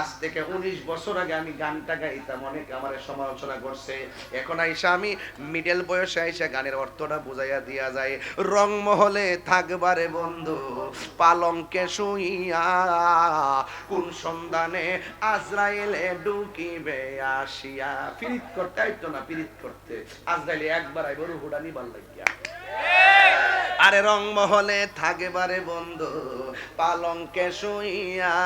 আজ থেকে উনিশ বছর আগে আমি গানটা গাইতাম, অনেক আমার সমালোচনা করছে। এখন আইসা আমি মিডল বয়সে আইসা গানের অর্থটা বুঝাইয়া দিয়া যায় রংমহলে থাকবারে বন্ধু, পালঙ্কে শুইয়া কোন সন্ধানে আজরাইলে ঢুকিবে আসিয়া। পিরিত করতে আইতো না, পিরিত করতে। আজরাইলে একবার আইব রুহুডা নিবার লাগিয়া আরে রংমহলে থাকেবারে বন্ধু পালঙ্কে শুইয়া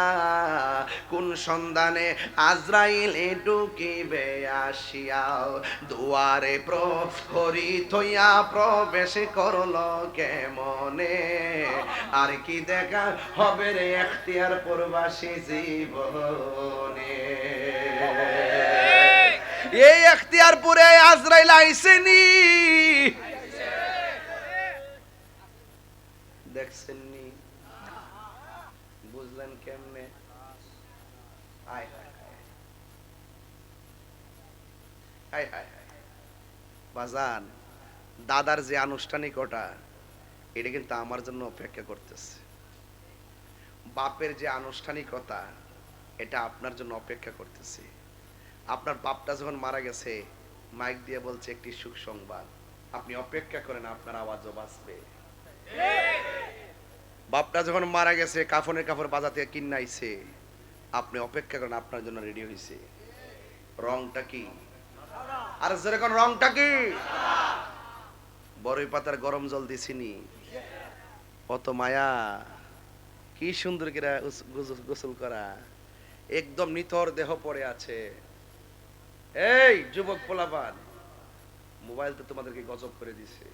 কোন সন্ধানে আজরাইলে ঢুকিবে আসিয়া দুয়ারে প্রহরি থইয়া প্রবেশ করল কে মনে আর কি দেখা হবে রে এখতিয়ার প্রবাসী জীবনে? এই এখতিয়ারপুরে আজরাইল আইসেনি। দেখছেন নি? বুঝলেন কেমনে। বাজান, দাদার যে আনুষ্ঠানিকতা, এটা কিন্তু আমার জন্য অপেক্ষা করতেছে। বাপের যে আনুষ্ঠানিকতা, এটা আপনার জন্য অপেক্ষা করতেছে। আপনার বাপটা যখন মারা গেছে, মাইক দিয়ে বলছে একটি সুখ সংবাদ। আপনি অপেক্ষা করেন, আপনার আওয়াজও বাঁচবে। বাপটা যখন মারা গেছে, কাফনের কাপড় বাজা থেকে কিনাইছে আপনি অপেক্ষা করেন, আপনার জন্য রেডি হয়েছে রংটা কি? আর যেরকম রংটা কি? বড়ই পাতার গরম জল দিছিনি কত মায়া, কি সুন্দর করে গোসল করা। একদম নিথর দেহ পড়ে আছে। এই, যুবক পোলাপান মোবাইল তো তোমাদেরকে গজব করে দিছে।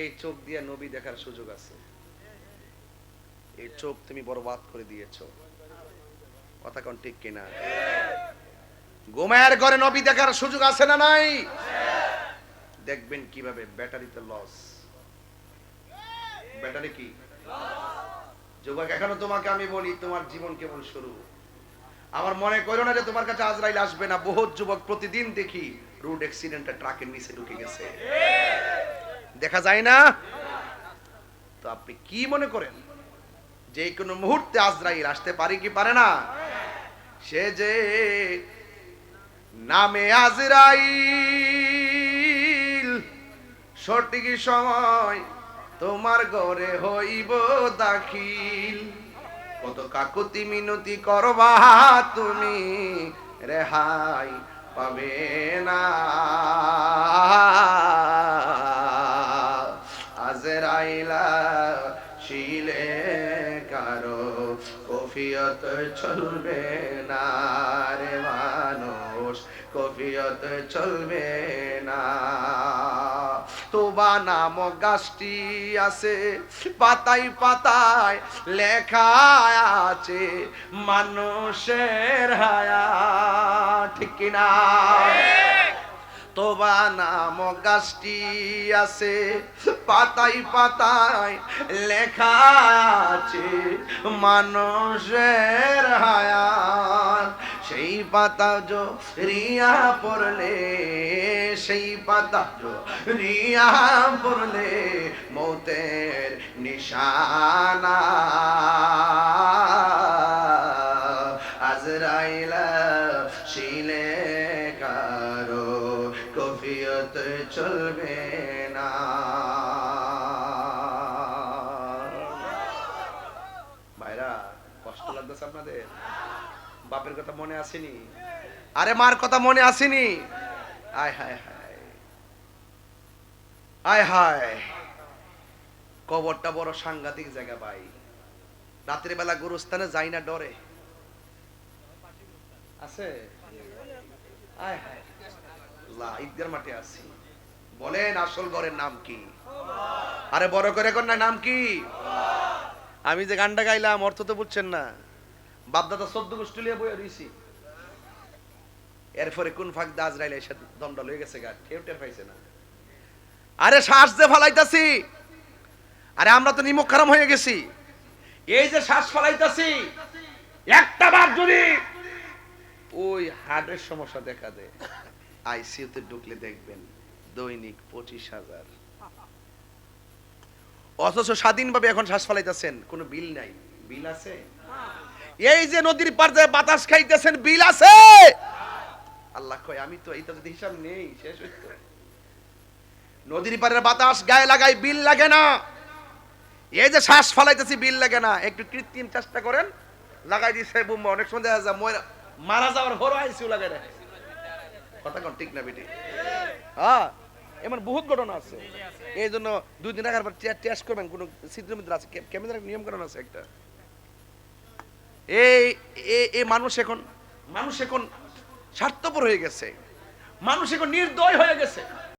এই চোখ দিয়ে নবী দেখার সুযোগ আছে। এই চোখ তুমি বরবাদ করে দিয়েছ। কথা কোন ঠিক কিনা? গোমায়ের ঘরে নবী দেখার সুযোগ আছে না নাই? দেখবেন কীভাবে ব্যাটারিতে লস ব্যাটারি কি? যুবক, এখনও তোমাকে আমি বলি, তোমার জীবন কেবল শুরু। আমার মনে করো না যে তোমার কাছে আজরাইল আসবে না। বহুত যুবক প্রতিদিন দেখি রোড অ্যাক্সিডেন্টে ট্রাকের নিচে ঢুকে গেছে। দেখা যায় না? তো আপনি কি মনে করেন? যে কোনো মুহূর্তে আজরাইল আসতে পারে কি পারে না? সে যে নামে আজরাইল, সঠিক সময় তোমার ঘরে হইব দাখিল। কত কাকুতি মিনতি করবা তুমি, রেহাই পাবে না। কফিয়ত চলবে না রে মানুষ, কফিয়ত চলবে না। তোবা নামক গাছটি আছে, পাতায় পাতায় লেখা আছে, মানুষের হায়া, ঠিক কিনা? তোবা নামক গাছটি আছে, পাতায় পাতায় লেখা আছে, মানুষের হায়াত। সেই পাতা জো রিয়া পড়লে, সেই পাতা জো রিয়া পড়লে, মৌতের নিশানা। চলবে না। ভাইরা, কষ্ট লাগতেছে আপনাদের? বাপের কথা মনে আসেনি? আরে মার কথা মনে আসেনি? আয়, হায় হায়। আয়, হায়। কবরটা বড় সাংঘাতিক জায়গা ভাই। রাতের বেলা গুরুস্থানে যাই না, ডরে। আছে? আয়, হায়। ঈদগার মাঠে আছি। বলেন আসল ঘরের নাম কি? আরে বড় করে কন্যা নাম কি? আমি যে গানটা গাইলাম, অর্থ তো বুঝছেন না। বাপদাদা চোদ্দ গোষ্ঠী লিয়ে বই রইছি। এরপরে কোন ফাঁক দাজ রাইলে এসে দমটা লয়ে গেছে গা কেউ টের পাইছে না। আরে শ্বাস যে ফালাইতাছি, আরে আমরা তো নিমক খারাম হয়ে গেছি। এই যে শ্বাস ফালাইতাছি, একটা বার যদি ওই হার্টের সমস্যা দেখা দেয় আইসিইউতে ঢুকলে দেখবেন। দৈনিক পঁচিশ হাজার। অথচ স্বাধীনভাবে এখন শ্বাস ফালাইতেছেন কোনো বিল নাই। বিল আছে? এই যে নদীর পার যায় বাতাস খাইতেছেন বিল আছে? আল্লাহ কয় আমি তো এইটা যদি হিসাব নেই শেষ নদীর পাড়ের বাতাস গায়ে লাগাই বিল লাগে না। এই যে শ্বাস ফালাইতেছি বিল লাগে না। একটু কৃত্রিম চেষ্টা করেন। লাগাই দিছে বুম্বা অনেক সময় দেখা যায় ময়রা- মারা যাওয়ার হরো আইসিউ লাগাই দেয় কথা কন ঠিক না বেটি? হ্যাঁ। এমন বহুত ঘটনা আছে। এই জন্য দুই দিন রাখার পর টেস্ট করবেন কোন ছিদ্রমিদ্র আছে। ক্যামেরার নিয়ম কারণ আছে একটা। এই এই মানুষ এখন মানুষ এখন স্বার্থপর হয়ে গেছে। মানুষ এখন নির্দয় হয়ে গেছে।